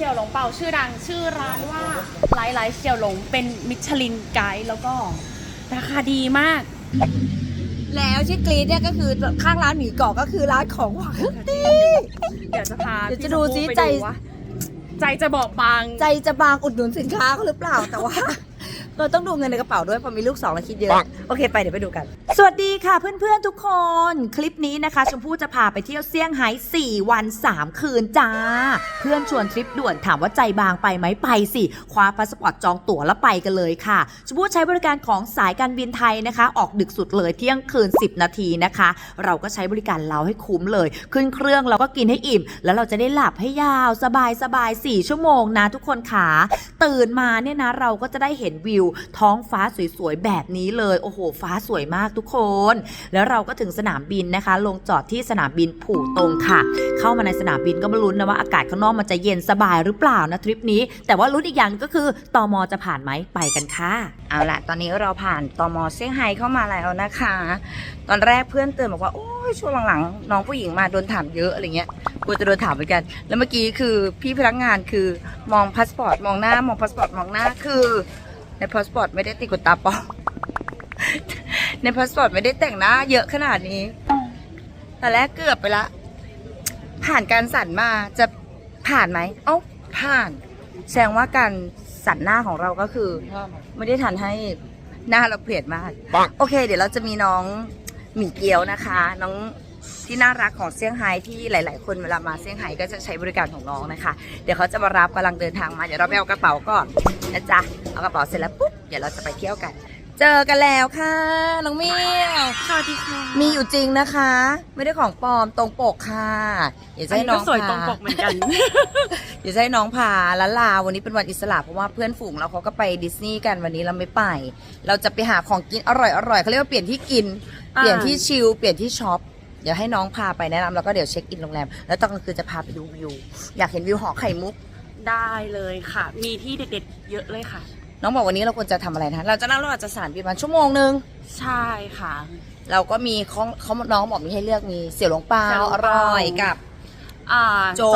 เสี่ยวหลงเป่าชื่อดังชื่อร้านว่าหลายหลายๆเสี่ยวหลงเป็นมิชลินไกด์แล้วก็ราคาดีมาก แล้วที่กรีดเนี่ยก็คือข้างร้านหมีกรอบก็คือร้านของหวานตีเดี๋ยวจะพาเดี๋ยวจะพี่ดูชมพู่ซิไปใจว่าใจจะบอกบาง ใจจะบางอุดหนุนสินค้าเขาหรือเปล่าแต่ว่า เราต้องดูเงินในกระเป๋าด้วยเพอมีลูกสองแล้วคิดเยอะ โอเคไปเดี๋ยวไปดูกัน สวัสดีค่ะเพื่อนๆทุกคน คลิปนี้นะคะ ชมพู่จะพาไปเที่ยวเซี่ยงไฮ้4วัน 3 คืนจ้า เพื่อนชวนทริปด่วนถามว่าใจบางไปไหมไปสิคว้าพาสปอร์ตจองตั๋วแล้วไปกันเลยค่ะ ชมพู่ใช้บริการของสายการบินไทยนะคะ ออกดึกสุดเลยเที่ยงคืน 10 นาทีนะคะ เราก็ใช้บริการเราให้คุ้มเลย ขึ้นเครื่องเราก็กินให้อิ่ม แล้วเราจะได้หลับให้ยาวสบายสบายๆ4ชั่วโมงนะทุกคนขาตื่นมาเนี่ยนะเราก็จะได้เห็นวิวท้องฟ้าสวยๆแบบนี้เลย โอ้โห ฟ้าสวยมากทุกคน แล้วเราก็ถึงสนามบินนะคะ ลงจอดที่สนามบินผู่ตงค่ะ เข้ามาในสนามบินก็มาลุ้นนะว่าอากาศข้างนอกมันจะเย็นสบายหรือเปล่านะทริปนี้ แต่ว่าลุ้นอีกอย่างก็คือตอมจะผ่านไหมไปกันค่ะ เอาล่ะตอนนี้เราผ่านตอมเซี่ยงไฮ้เข้ามาแล้วนะคะ ตอนแรกเพื่อนเตือนบอกว่าโอ้ยช่วงหลังๆน้องผู้หญิงมาโดนถามเยอะอะไรเงี้ยกลัวจะโดนถามเหมือนกัน แล้วเมื่อกี้คือพี่พนักงานคือมองพาสปอร์ตมองหน้ามองพาสปอร์ตมองหน้าคือ ในพาสปอร์ตไม่ได้ติดขนตาปลอม ในพาสปอร์ตไม่ได้แต่งหน้าเยอะขนาดนี้ แต่แรกเกือบไปละ ผ่านการสั่นมาจะผ่านไหม เอ้า ผ่าน แสดงว่าการสั่นหน้าของเราก็คือ ไม่ได้ทันให้หน้าเราเปลี่ยนมาก โอเค เดี๋ยวเราจะมีน้องหมี่เกี๊ยวนะคะ น้อง ที่น่ารักของเซี่ยงไฮ้ที่หลาย ๆ คนเวลามาเซี่ยงไฮ้ก็จะใช้บริการของน้องนะคะ เดี๋ยวเขาจะมารับกำลังเดินทางมาเดี๋ยวเราไปเอากระเป๋าก่อนนะจ๊ะเอากระเป๋าเสร็จแล้วปุ๊บเดี๋ยวเราจะไปเที่ยวกัน เจอกันแล้วค่ะน้องเมียวสวัสดีค่ะมีอยู่จริงนะคะ ไม่ได้ของปลอมตรงปกค่ะเดี๋ยวจะอันให้นี้น้ก็องสวยพาตรงปกเหมือนกัน เดี๋ยวจะให้น้องพาละลาวันนี้เป็นวันอิสระเพราะว่าเพื่อนฝูงเราเขาก็ไปดิสนีย์กันวันนี้เราไม่ไป เราจะไปหาของกินอร่อยอร่อยเขาเรียกว่าเปลี่ยนที่กินอ่าเปลี่ยนที่ชิลเปลี่ยนที่ช็อปเดี๋ยวให้น้องพาไปแนะนำแล้วก็เดี๋ยวเช็คอินโรงแรม แล้วตอนกลางคืนจะพาไปดูวิว อยากเห็นวิวหอไข่มุก ได้เลยค่ะ มีที่เด็ดๆ เยอะเลยค่ะ น้องบอกวันนี้เราควรจะทำอะไรนะเราจะนั่งรถอาจจะสารบินประมาณชั่วโมงนึง ใช่ค่ะ เราก็มีเขาเขาน้องบอกมีให้เลือกมีเสี่ยวหลงเปาเสี่ยวหลงอเปาร่อยกับ อ่าโจ๊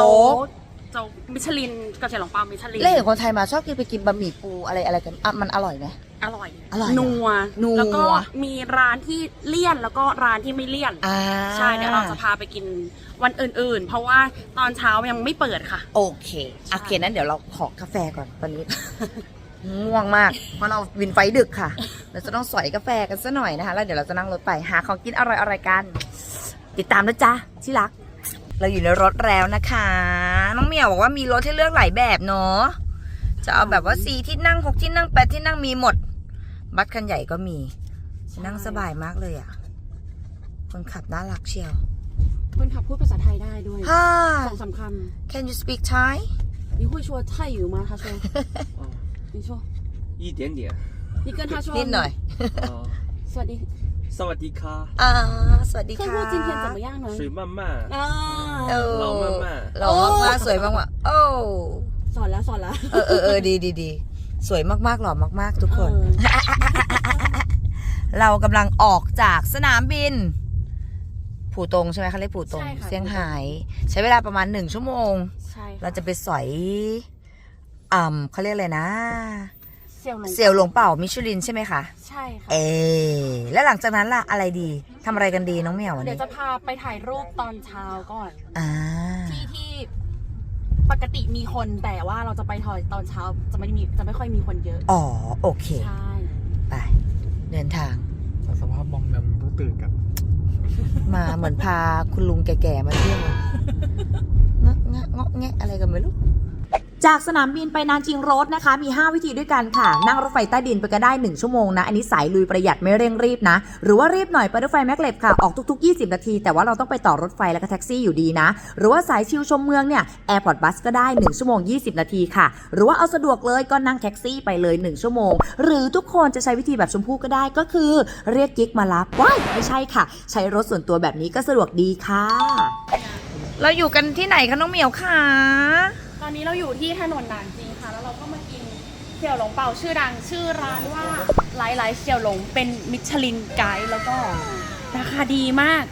ก โจ๊กมิชลินกับเสี่ยวหลงเปามิชลิน เล่เห็นคนไทยมาชอบกินไปกินบะหมี่ปูอะไรอะไรกันอะมันอร่อยไหม อร่อย อร่อยเหรอนัว นัว แล้วก็มีร้านที่เลี่ยนแล้วก็ร้านที่ไม่เลี่ยน อ่าใช่ เดี๋ยวเราจะพาไปกินวันอื่นๆ เพราะว่าตอนเช้ายังไม่เปิดค่ะ โอเคใช่โอเคนั้นเดี๋ยวเราขอกาแฟก่อนตอนนี้ ง่วงมาก เพราะเราวินไฟดึกค่ะ เราจะต้องสอยกาแฟกันซะหน่อยนะคะ แล้วเดี๋ยวเราจะนั่งรถไปหาของกินอร่อยๆกัน ติดตามนะจ๊ะที่รัก เราอยู่ในรถแล้วนะคะน้อง เหมียวบอกว่ามีรถให้เลือกหลายแบบเนาะ จะเอาแบบว่าสี่ที่นั่งหกที่นั่งแปดที่นั่งมีหมด บัสคันใหญ่ก็มี นั่งสบายมากเลยอ่ะ คนขับน่ารักเชียว คนขับพูดภาษาไทยได้ด้วย ฮ่า สองสามค Can you speak Thai ำ你会说泰语吗他说哦，你说一点点。你跟他说นิดหน่อย 哦，สวัสดี 萨瓦迪卡， อ่าสวัสดี 客 ค่ะ 户今天怎么样呢水漫漫，啊 เออ 老慢慢 หล่อมากๆสวยมากๆโอ้ สอนแล้วสอนแล้ว เออเออเออดีดีดีสวยมากๆหล่อมากๆ ทุกคน เออ เรากำลังออกจากสนามบิน ผู่ตงใช่ไหมเขาเรียกผู่ตง ใช่ค่ะ เซี่ยงไฮ้ใช้เวลาประมาณหนึ่งชั่วโมง ใช่ค่ เราจะไปสอยอ่าเขาเรียกอะไรนะ เสี่ยวหลงเสี่ยวหลงเป่ามิชลินใช่ไหมคะ ใช่ค่ะเอแล้วหลังจากนั้นล่ะอะไรดีทำอะไรกันดีน้องเหมียววันเดี๋ยนี้วจะพาไปถ่ายรูปตอนเช้าก่อน อ่าที่ที่ปกติมีคนแต่ว่าเราจะไปถอยตอนเช้าจะไม่มีจะไม่ค่อยมีคนเยอะ อ๋อโอเค ใช่ ไป เดินทางสภาพมอมแมมต้องตื่นกัน มาเหมือนพาคุณลุงแก่ๆมาเที่ยวเงาะเงาะเงาะแงะอะไรกันไม่รู้ จากสนามบินไปนานจิงโรดนะคะ มี 5 วิธีด้วยกันค่ะ นั่งรถไฟใต้ดินไปก็ได้ 1 ชั่วโมงนะ อันนี้สายลุยประหยัดไม่เร่งรีบนะ หรือว่ารีบหน่อยไปรถไฟแมกเลบค่ะ ออกทุก ๆ 20 นาที แต่ว่าเราต้องไปต่อรถไฟแล้วก็แท็กซี่อยู่ดีนะ หรือว่าสายชิลชมเมืองเนี่ยแอร์พอร์ตบัสก็ได้ 1 ชั่วโมง 20 นาทีค่ะ หรือว่าเอาสะดวกเลยก็นั่งแท็กซี่ไปเลย 1 ชั่วโมง หรือทุกคนจะใช้วิธีแบบชมพู่ก็ได้ก็คือ เรียกกิ๊กมารับว้ายไม่ใช่ค่ะ ใช้รถส่วนตัวแบบนี้ก็สะดวกดีค่ะ เราอยู่กันที่ไหนคะน้องเหมียวคะ ตอนนี้เราอยู่ที่ถนนหนานจริงค่ะ แล้วเราก็มากินเสี่ยวหลงเป่าชื่อดัง ชื่อร้านว่าหลายหลายๆเสี่ยวหลงเป็นมิชลินไกด์แล้วก็ราคาดีมาก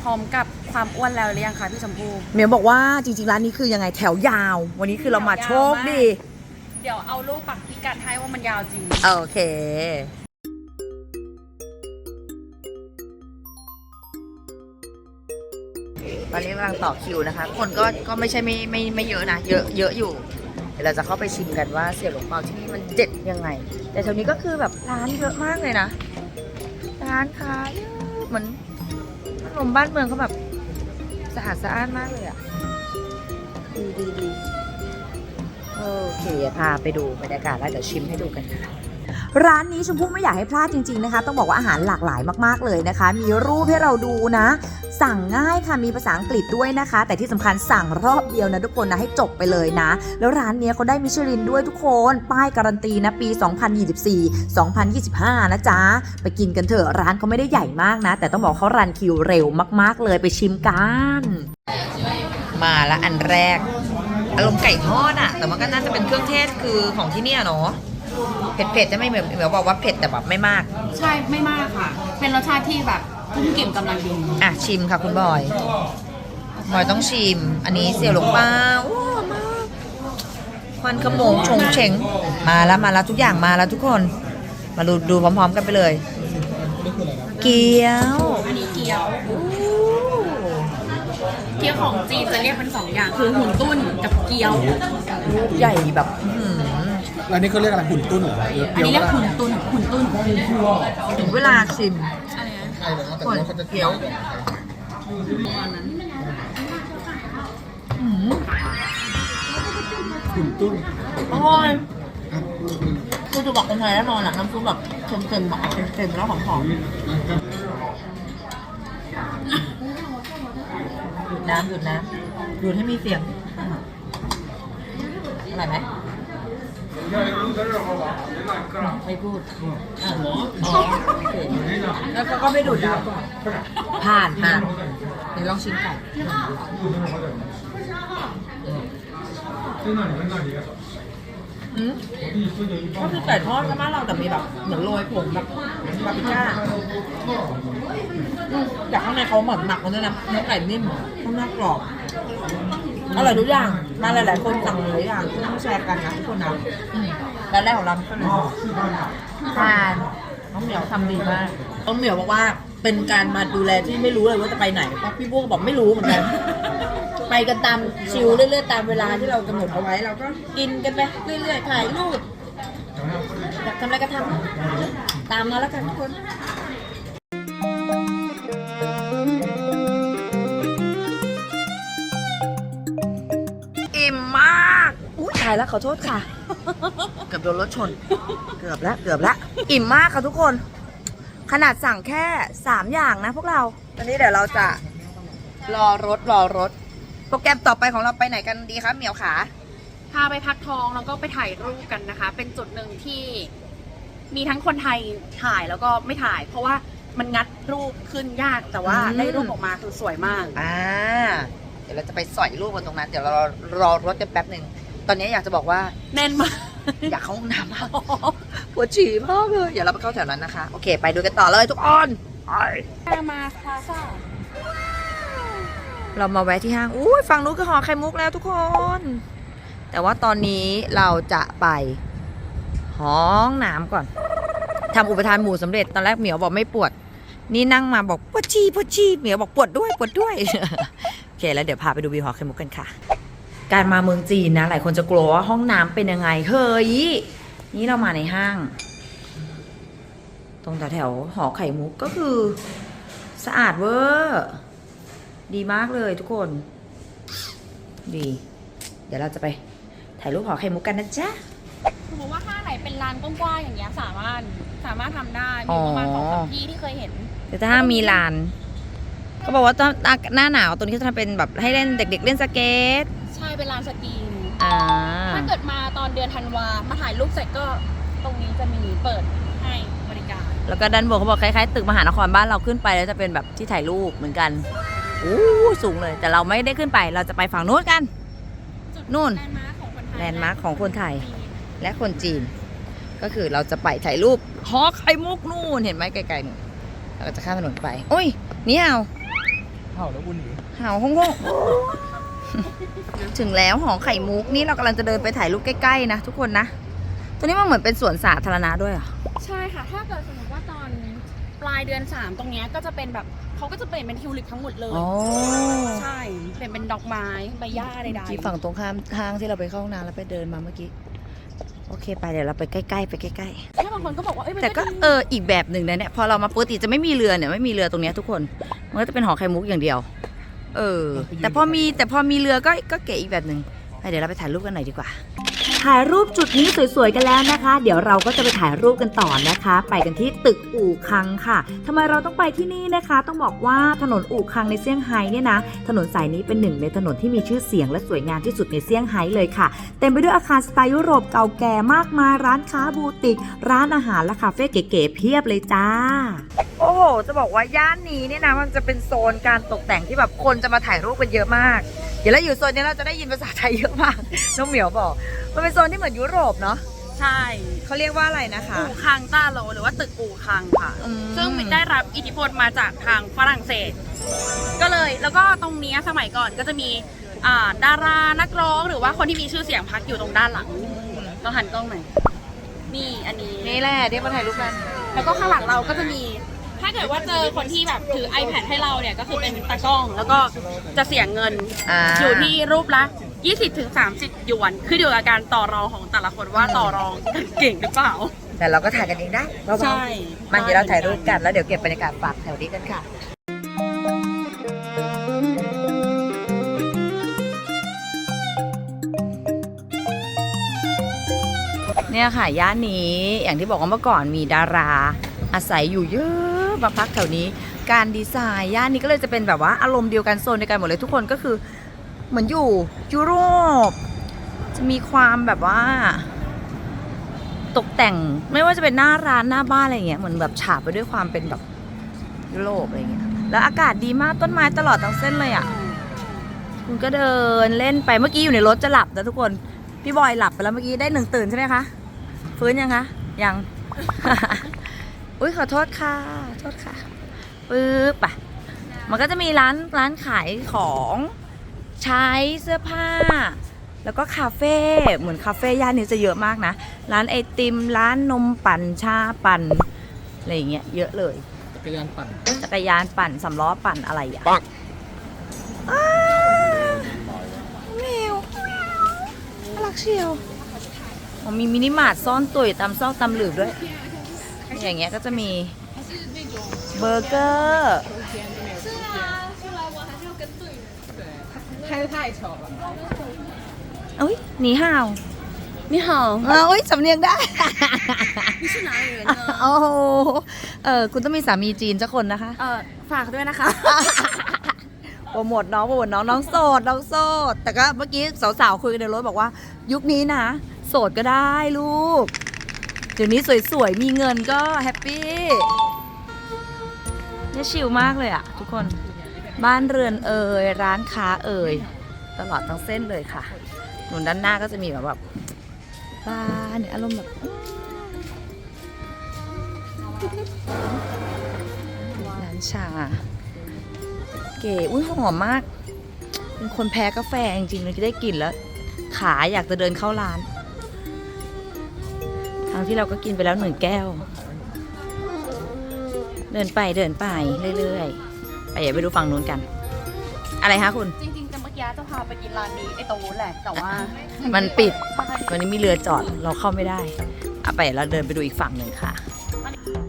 พร้อมกับความอ้วนแล้วหรือยังคะพี่ชมพู่เหมียวบอกว่าจริงๆ ร้านนี้คือยังไงแถวยาว วันนี้คือเรามาโชคดี เดี๋ยวเอารูปปักพิกัดให้ว่ามันยาวจริง โอเค ตอนนี้กำลังต่อคิวนะคะ คนก็ก็ไม่ใช่ไม่ไม่ไม่เยอะนะ เยอะเยอะอยู่ เดี๋ยวเราจะเข้าไปชิมกันว่าเสี่ยวหลงเปาที่นี่มันเด็ดยังไง แต่แถวนี้ก็คือแบบร้านเยอะมากเลยนะ ร้านค้าเยอะเหมือนขนมบ้านเมืองเขาแบบสะอาดสะอ้านมากเลยอะดีดีดีโอเคพาไปดูบรรยากาศแล้วเดี๋ยวชิมให้ดูกันค่ะ ร้านนี้ชมพู่ไม่อยากให้พลาดจริงๆนะคะ ต้องบอกว่าอาหารหลากหลายมากๆเลยนะคะ มีรูปให้เราดูนะ สั่งง่ายค่ะมีภาษาอังกฤษด้วยนะคะ แต่ที่สำคัญสั่งรอบเดียวนะทุกคนนะให้จบไปเลยนะ แล้วร้านเนี้ยเขาได้มิชลินด้วยทุกคน ป้ายการันตีนะปี 2024 2025 นะจ๊ะ ไปกินกันเถอะร้านเขาไม่ได้ใหญ่มากนะ แต่ต้องบอกเขารันคิวเร็วมากๆเลยไปชิมกัน มาละอันแรกอารมณ์ไก่ทอดอะแต่มันก็น่าจะเป็นเครื่องเทศคือของที่เนี่ยเนาะ เผ็ดๆจะไม่เหมือนเหมือนบอกว่าเผ็ดแต่แบบไม่มาก ใช่ไม่มากค่ะ เป็นรสชาติที่แบบกุ้งกิ่มกำลังดีอะชิมค่ะคุณบอย บอยต้องชิม อันนี้เสี่ยวหลงเปาว้าวมากควันขโมงชงเฉงมาแล้วมาแล้วทุกอย่างมาแล้วทุกคน มาดูดูพร้อม ๆ กันไปเลย เกี๊ยวอันนี้เกี๊ยวเกี๊ยวของจีนจะเรียกเป็นสองอย่างคือหุ่นตุ้นกับเกี๊ยว ใหญ่แบบอื้อหือ แล้วนี่เขาเรียกอะไรหุ่นตุ้นเหรอหรืออันนี้เรียกเกี๊หุ่ยนวตุ้นหุ่นตุ้นถึงเวลาชิมอะไรนะใช่เลยแต่ว่าเขาจะเกี๊ยวหุ่นตุ้นอร่อยคือจะบอกคนไทยแน่นอนอะน้ำซุปแบบเค็มๆแบบเค็มๆแล้วหอมๆหยุดน้ำหยุดน้ำหยุดให้มีเสียงอร่อยไหม ไม่พูดแล้วก็ไม่ดูดน้ำผ่านผ่านเดี๋ยวลองชิมก่อนก็คือไก่ทอดก็บ้านเราแต่มีแบบเหมือนโรยผงแบบปาปิก้าแต่ข้างในเขาเหมือนหมักมันด้วยนะเนื้อไก่นิ่มข้างนอกกรอบ อร่อยทุกอย่าง มาหลายๆคนสั่งหลายอย่างต้องแชร์กันนะทุกคนนะอืมร้านแรกของเราก็เลยทานน้องเหมียวทำดีมากน้องเหมียวบอกว่าเป็นการมาดูแลที่ไม่รู้เลยว่าจะไปไหนเพราะพี่พวกบอกไม่รู้เหมือนกันไปกันตามชิวเรื่อยๆตามเวลาที่เรากำหนดเอาไว้เราก็กินกันไปเรื่อยๆถ่ายรูปอยากทำอะไรก็ทำตามมาแล้วกันทุกคนายแล้วขอโทษค่ะ เกือบโดนรถชน เกือบแล้วเกือบแล้วอิ่มมากค่ะทุกคน ขนาดสั่งแค่ 3 อย่างนะพวกเราตอนนี้เดี๋ยวเราจะรอรถรอรถ โปรแกรมต่อไปของเราไปไหนกันดีคะเหมียวขา พาไปพักทองแล้วก็ไปถ่ายรูปกันนะคะ เป็นจุดหนึ่งที่มีทั้งคนไทยถ่ายแล้วก็ไม่ถ่าย เพราะว่ามันงัดรูปขึ้นยากแต่ว่าอืม ได้รูปออกมาคือสวยมาก อ่า เดี๋ยวเราจะไปสอยรูปกันตรงนั้น เดี๋ยวเรารอรถกันแป๊บหนึ่ง ตอนนี้อยากจะบอกว่า แน่นมาก อยากเข้าห้องน้ำมากปวดฉี่มากเลยเดี๋ยวเราไปเข้าแถวนั้นนะคะ โอเค ไปดูกันต่อเลยทุกคนไปมาพลาซ่าเรามาแวะที่ห้างอุ้ยฝั่งนู้นคือหอไข่มุกแล้วทุกคน แต่ว่าตอนนี้เราจะไปห้องน้ำก่อน ทำอุปทานหมู่สำเร็จตอนแรกเหมียวบอกไม่ปวด นี่นั่งมาบอกปวดฉี่ปวดฉี่เหมียวบอกปวดด้วยปวดด้วย โอเค แล้วเดี๋ยวพาไปดูวิวหอไข่มุกกันค่ะ การมาเมืองจีนนะ หลายคนจะกลัวว่าห้องน้ำเป็นยังไง เฮ้ย นี่เรามาในห้าง ตรงแถวๆหอไข่มุกก็คือ สะอาดเวอร์ดีมากเลยทุกคน ดี เดี๋ยวเราจะไปถ่ายรูปหอไข่มุกกันนะจ๊ะคือบอกว่าถ้าไหนเป็นร้านกว้างๆอย่างเงี้ยสามารถสามารถทำได้มีประมาณอ๋สอองสามที่ที่เคยเห็นแต่ถ้ามีลานก็บอกว่าตอนหน้าหนาวตรงนี้เขาจะทำเป็นแบบให้เล่นเด็ก ๆ เล่นสเก็ตใช่เป็นร้านสกีอ่าถ้าเกิดมาตอนเดือนธันวามาถ่ายรูปเสร็จก็ตรงนี้จะมีเปิดให้บริการ แล้วก็ด้านบนเขาบอกคล้ายๆตึกมหานครบ้านเราขึ้นไปแล้วจะเป็นแบบที่ถ่ายรูปเหมือนกันอู้สูงเลย แต่เราไม่ได้ขึ้นไปเราจะไปฝั่งนู้นกัน จุดนู่น แลนด์มาร์คของคนไทยแลนด์มาร์คของคนไทย และคนจีน ก็คือเราจะไปถ่ายรูปหอไข่มุกนู่นเห็นไหมไกลๆนู่นเราก็จะข้ามถนนไปโอ้ยนี่เอา เห่าแล้ววุ่นหนี เห่าห้องห้อง ถึงแล้วหอไข่มุกนี่เรากำลังจะเดินไปถ่ายรูปใกล้ๆนะทุกคนนะตรงนี้มันเหมือนเป็นสวนสาธารณะด้วยเหรอะใช่ค่ะ ถ้าเกิดสมมติว่าตอนปลายเดือน 3 ตรงเนี้ยก็จะเป็นแบบเขาก็จะเปลี่ยนเป็นทิวลิปทั้งหมดเลยอ๋อใช่เปลี่ยนเป็นดอกไม้ใบหญ้าใดที่ฝั่งตรงข้ามห้างที่เราไปเข้าห้องน้ำแล้วไปเดินมาเมื่อกี้โอเคไปเดี๋ยวเราไปใกล้ๆไปใกล้ๆถ้าบางคนก็บอกว่าเอ้ยๆมันแต่ก็ดีเอออีกแบบหนึ่งนะเนี่ยพอเรามาปกติจะไม่มีเรือเนี่ยไม่มีเรือตรงเนี้ยทุกคนมันก็จะเป็นหอไข่มุกอย่างเดียว เออ แต่พอมีแต่พอมีเรือก็ก็เก๋อีกแบบหนึ่งไปเดี๋ยวเราไปถ่ายรูปกันหน่อยดีกว่า ถ่ายรูปจุดนี้สวยๆกันแล้วนะคะ เดี๋ยวเราก็จะไปถ่ายรูปกันต่อนะคะ ไปกันที่ตึกอู่คังค่ะทำไมเราต้องไปที่นี่นะคะ ต้องบอกว่าถนนอู่คังในเซี่ยงไฮ้เนี่ยนะถนนสายนี้เป็นหนึ่งในถนนที่มีชื่อเสียงและสวยงามที่สุดในเซี่ยงไฮ้เลยค่ะ เต็มไปด้วยอาคารสไตล์ยุโรปเก่าแก่มากมายร้านค้าบูติก ร้านอาหารและคาเฟ่เก๋ๆเพียบเลยจ้าโอ้โห จะบอกว่าย่านนี้เนี่ยนะมันจะเป็นโซนการตกแต่งที่แบบคนจะมาถ่ายรูปกันเยอะมาก เดี๋ยวเราอยู่โซนนี้เราจะได้ยินภาษาไทยเยอะมากน้องเหมียวบอก มันเป็นโซนที่เหมือนยุโรปเนาะใช่ เขาเรียกว่าอะไรนะคะ อู่คังต้าโลหรือว่าตึกอู่คังค่ะ อืม ซึ่งได้รับอิทธิพลมาจากทางฝรั่งเศส ก็เลยแล้วก็ตรงเนี้ยสมัยก่อนก็จะมีอ่าดารานักร้องหรือว่าคนที่มีชื่อเสียงพักอยู่ตรงด้านหลังเราหันกล้องหน่อยนี่อันนี้ นี่แหละที่มาถ่ายรูปกัน แล้วก็ข้างหลังเราก็จะมี ถ้าเกิดว่าเจอคนที่แบบถือ iPad ให้เราเนี่ยก็คือเป็นตากล้องแล้วก็จะเสียเงินอ่า อยู่ที่รูปละ 20ถึง30หยวนคืออยู่กับการต่อรองของแต่ละคนว่าต่อรองเก่งหรือเปล่า แต่เราก็ถ่ายกันเองได้เบาๆใช่มันเดี๋ยวเราถ่ายรูปกันแล้วเดี๋ยวเก็บบรรยากาศฝากแถวนี้กันค่ะ เนี่ยค่ะย่านนี้อย่างที่บอกว่าเมื่อก่อนมีดาราอาศัยอยู่เยอะ มาพักแถวนี้ การดีไซน์ย่านนี้ก็เลยจะเป็นแบบว่าอารมณ์เดียวกันโซนเดียวกันหมดเลยทุกคนก็คือเหมือนอยู่ยุโรป จะมีความแบบว่า ตกแต่งไม่ว่าจะเป็นหน้าร้านหน้าบ้านอะไรอย่างเงี้ยเหมือนแบบฉาบไปด้วยความเป็นแบบยุโรปอะไรอย่างเงี้ยแล้วอากาศดีมากต้นไม้ตลอดทั้งเส้นเลยอะคุณก็เดินเล่นไปเมื่อกี้อยู่ในรถจะหลับนะทุกคนพี่บอยหลับไปแล้วเมื่อกี้ได้หนึ่งตื่นใช่ไหมคะฟื้นยังคะยัง อุ้ยขอโทษค่ะโทษค่ะปึ๊บอะมันก็จะมีร้านร้านขายของใช้เสื้อผ้า แล้วก็คาเฟ่เหมือนคาเฟ่ย่านนี้จะเยอะมากนะ ร้านไอติม ร้านนมปั่นชาปั่นอะไรอย่างเงี้ยเยอะเลยจักรยานปั่นจักรยานปั่นสำล้อปั่นอะไรอะปังอ้าแมวน่ารักเชียวอ๋อมีมินิมาร์ทซ่อนตัวอยู่ตามซอกตามหลืบด้วย อย่างเงี้ยก็จะมีเบอร์เกอร์อุ้ยหนีห่าวนี่เหรออ่าอุ้ยสำเนียงได้นี่ชื่อไหนเหรอโอ้โหเออคุณต้องมีสามีจีนสักคนนะคะเออฝากด้วยนะคะ โปรโมทน้องโปรโมทน้องน้องโสดน้องโสด แต่ก็เมื่อกี้สาวๆคุยกันในรถบอกว่า ยุคนี้นะ โสดก็ได้ลูก เดี๋ยวนี้สวยๆ มีเงินก็แฮปปี้เนี่ยชิลมากเลยอะทุกคน บ้านเรือนเอ่ยร้านค้าเอ่ยตลอดทั้งเส้นเลยค่ะหนุนด้านหน้าก็จะมีแบบแบบบ้านเนี่ยอารมณ์แบบร้านชา เก๋อุ้ยหอมมาก เป็นคนแพ้กาแฟจริงๆเลยได้กลิ่นแล้ว ขาอยากจะเดินเข้าร้าน ครั้งที่เราก็กินไปแล้วหนึ่งแก้ว เดินไปเดินไปเรื่อยๆไปอย่าไปดูฝั่งนู้นกัน อะไรคะคุณ จริงๆจะเมื่อกี้จะพาไปกินร้านนี้ไอ้ตรงนู้นแหละ แต่ว่ามันปิดวันนี้มีเรือจอดเราเข้าไม่ได้เอาไปเราเดินไปดูอีกฝั่งหนึ่งค่ะ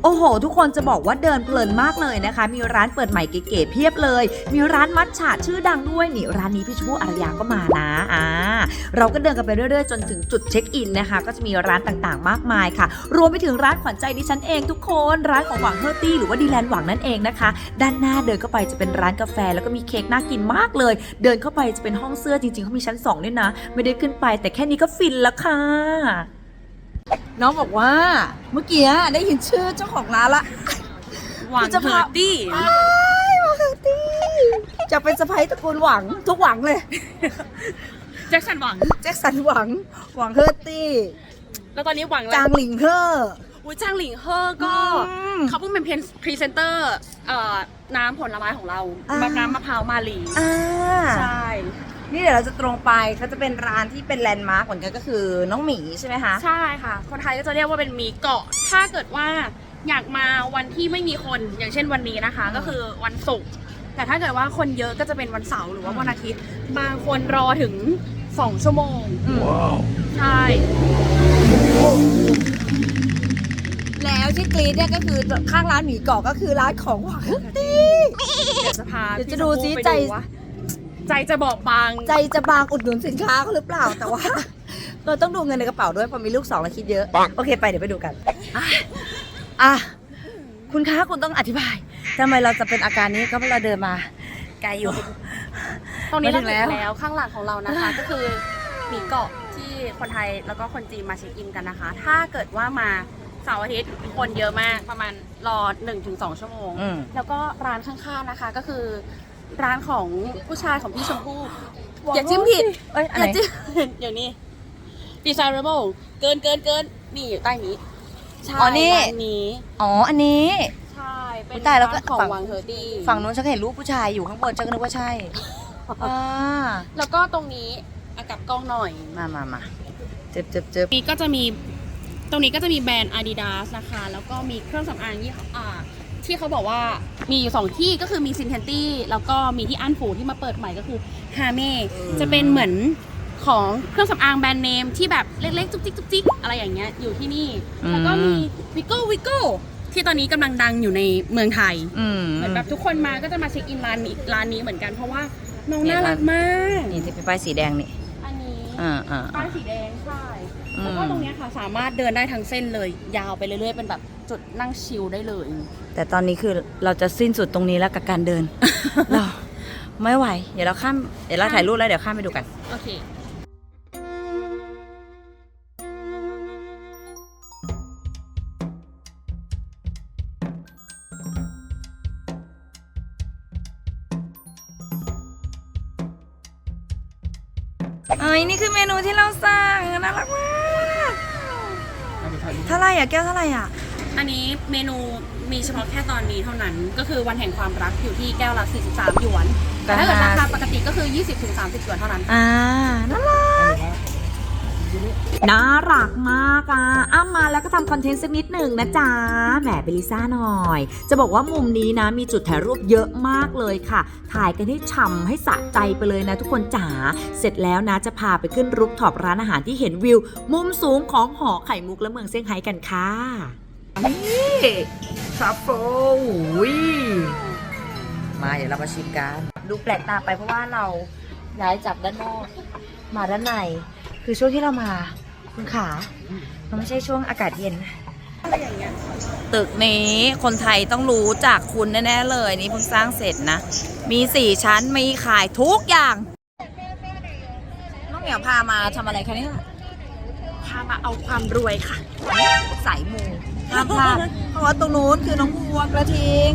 โอ้โห ทุกคนจะบอกว่าเดินเพลินมากเลยนะคะ มีร้านเปิดใหม่เก๋ๆเพียบเลย มีร้านมัทฉะชื่อดังด้วยนี่ร้านนี้พี่ชูอารยาก็มานะอ่าเราก็เดินกันไปเรื่อยๆ จนถึงจุดเช็คอินนะคะ ก็จะมีร้านต่างๆ มากมายค่ะ รวมไปถึงร้านขวัญใจดิฉันเองทุกคนร้านของหวังเฮอร์ตี้หรือว่าดีแลนด์หวังนั่นเองนะคะ ด้านหน้าเดินเข้าไปจะเป็นร้านกาแฟ แล้วก็มีเค้กน่ากินมากเลย เดินเข้าไปจะเป็นห้องเสื้อจริงๆเขามีชั้นสองด้วยนะ ไม่ได้ขึ้นไปแต่แค่นี้ก็ฟินแล้วค่ะ น้องบอกว่าเมื่อกี้ได้ยินชื่อเจ้าของร้านละหวานจะเทพาอร์ตี้อ้ายหวังเฮอร์ตี้ จะเป็นสะพ้ายตระกูลหวังทุกหวังเลย แจ็คสันหวัง แจ็คสันหวัง หวังเฮอร์ตี้ แล้วตอนนี้หวังอะไรจางหลิงเฮอร์อุ้ยจางหลิงเฮอร์ก็อืมเขาเพิ่งเป็นพรีเซนเตอร์เอ่อน้ำผลไม้ของเราอ่าแบบน้ำมะพร้าวมาลีอ่าใช่ นี่เดี๋ยวเราจะตรงไปเขาจะเป็นร้านที่เป็นแลนด์มาร์กเหมือนกันก็คือน้องหมีใช่ไหมคะ ใช่ค่ะ คนไทยก็จะเรียกว่าเป็นหมีเกาะ ถ้าเกิดว่าอยากมาวันที่ไม่มีคนอย่างเช่นวันนี้นะคะ ก็คือวันศุกร์แต่ถ้าเกิดว่าคนเยอะก็จะเป็นวันเสาร์หรือว่าวันอาทิตย์ บางคนรอถึง2ชั่วโมงอืมใช่ แล้วที่กรีดเนี่ยก็คือข้างร้านหมีเกาะก็คือร้านของหวานตีเดี๋ยวจะพาเดี๋ยวจะพี่ดูชมซิพู่ไปใจว่า ใจจะบอกบาง ใจจะบางอุดหนุนสินค้าเขาหรือเปล่าแต่ว่า เราต้องดูเงินในกระเป๋าด้วยเพราะมีลูกสองแล้วคิดเยอะ โอเคไปเดี๋ยวไปดูกันอะอะคุณคะคุณต้องอธิบายทำไมเราจะเป็นอาการนี้ก็เพราะเราเดินมา ไกลอยู่ ตรงนี้มาถึเรางถึแล้วงแล้วข้างหลังของเรานะคะ ก็คือหมีเกาะที่คนไทยแล้วก็คนจีนมาเช็คอินกันนะคะ ถ้าเกิดว่ามาเสาร์อาทิตย์คนเยอะมากประมาณรอ1-2 ชั่วโมงอืมแล้วก็ร้านข้างๆนะคะก็คือ ร้านของผู้ชายของพี่ชมพู่อย่าจิ้มผิดเอ้ยอันอไหน ย่าจิ้ม เดี๋ยวนี้ desirable เกินเกินเกินนี่อยู่ใต้นี้ใช่อ๋อนี่ ร้านนี้ อ๋อ อันนี้ ใช่ เป็นอุ๊ยตายแล้วก็ร้านของฝั่ง วังเฮอร์ตี้ฝั่งนู้นฉันก็เห็นรูปผู้ชายอยู่ข้างบนฉันก็นึกว่าใช่อ่าแล้วก็ตรงนี้อากับกล้องหน่อย มามามาเจ็บเจ็บเจ็บนี้ก็จะมีตรงนี้ก็จะมีแบรนด์ Adidas นะคะ แล้วก็มีเครื่องสำอางยี่ห้ออ่า ที่เขาบอกว่ามีอยู่สองที่ก็คือมีซินเทนตี้แล้วก็มีที่อันฟูที่มาเปิดใหม่ก็คือฮาเม่จะเป็นเหมือนของเครื่องสำอางแบรนด์เนมที่แบบเล็กๆ จุกจิกจุกจิกอะไรอย่างเงี้ยอยู่ที่นี่แล้วก็มีวิโก้วิโก้ที่ตอนนี้กำลังดังอยู่ในเมืองไทยอืมเหมือนแบบทุกคนมาก็จะมาเช็คอินร้านนี้ร้านนี้เหมือนกันเพราะว่าน้องเนี่ยน่ารักมาก นี่ที่เป็นป้ายสีแดงนี่อันนี้อ่าอ่า ป้ายสีแดงใช่อืมแล้วก็ตรงเนี้ยค่ะสามารถเดินได้ทั้งเส้นเลย ยาวไปเรื่อยๆเป็นแบบ จุดนั่งชิลได้เลย แต่ตอนนี้คือเราจะสิ้นสุดตรงนี้แล้วกับการเดิน เราไม่ไหว เดี๋ยวเราข้าม เดี๋ยวเราถ่ายรูปแล้วเดี๋ยวข้ามไปดูกัน โอเคเอ้ยนี่คือเมนูที่เราสั่งน่ารักมาก เท่าไหร่อะแก้วเท่าไหร่อะ อันนี้เมนูมีเฉพาะแค่ตอนนี้เท่านั้น ก็คือวันแห่งความรักอยู่ที่แก้วละ 43 หยวน แต่ถ้าเกิดราคาปกติก็คือ 20-30 หยวนเท่านั้น อ่าน่ารักน่ารักมากอะอ้ามาแล้วก็ทำคอนเทนต์สักนิดหนึ่งนะจ๊ะ แหมเบลิซ่าหน่อย จะบอกว่ามุมนี้นะ มีจุดถ่ายรูปเยอะมากเลยค่ะ ถ่ายกันให้ฉ่ำให้สะใจไปเลยนะทุกคนจ๋า เสร็จแล้วนะจะพาไปขึ้นรูปท็อปร้านอาหารที่เห็นวิว มุมสูงของหอไข่มุกและเมืองเซี่ยงไฮ้กันค่ะ นี่ทรัฟเฟิลอุ้ยมาเดี๋ยวเรามาชิมกัน ดูแปลกตาไปเพราะว่าเราย้ายจากด้านนอกมาด้านใน คือช่วงที่เรามาคุณขา มันไม่ใช่ช่วงอากาศเย็น ตึกนี้คนไทยต้องรู้จากคุณแน่ๆเลย นี่เพิ่งสร้างเสร็จนะ มีสี่ชั้นมีขายทุกอย่างน้องเหมียวพามาทำอะไรคะเนี่ยพามาเอาความรวยค่ะ สายมู ห้ามพลาดเพราะว่าตรงนู้นคือน้องบัวกระทิง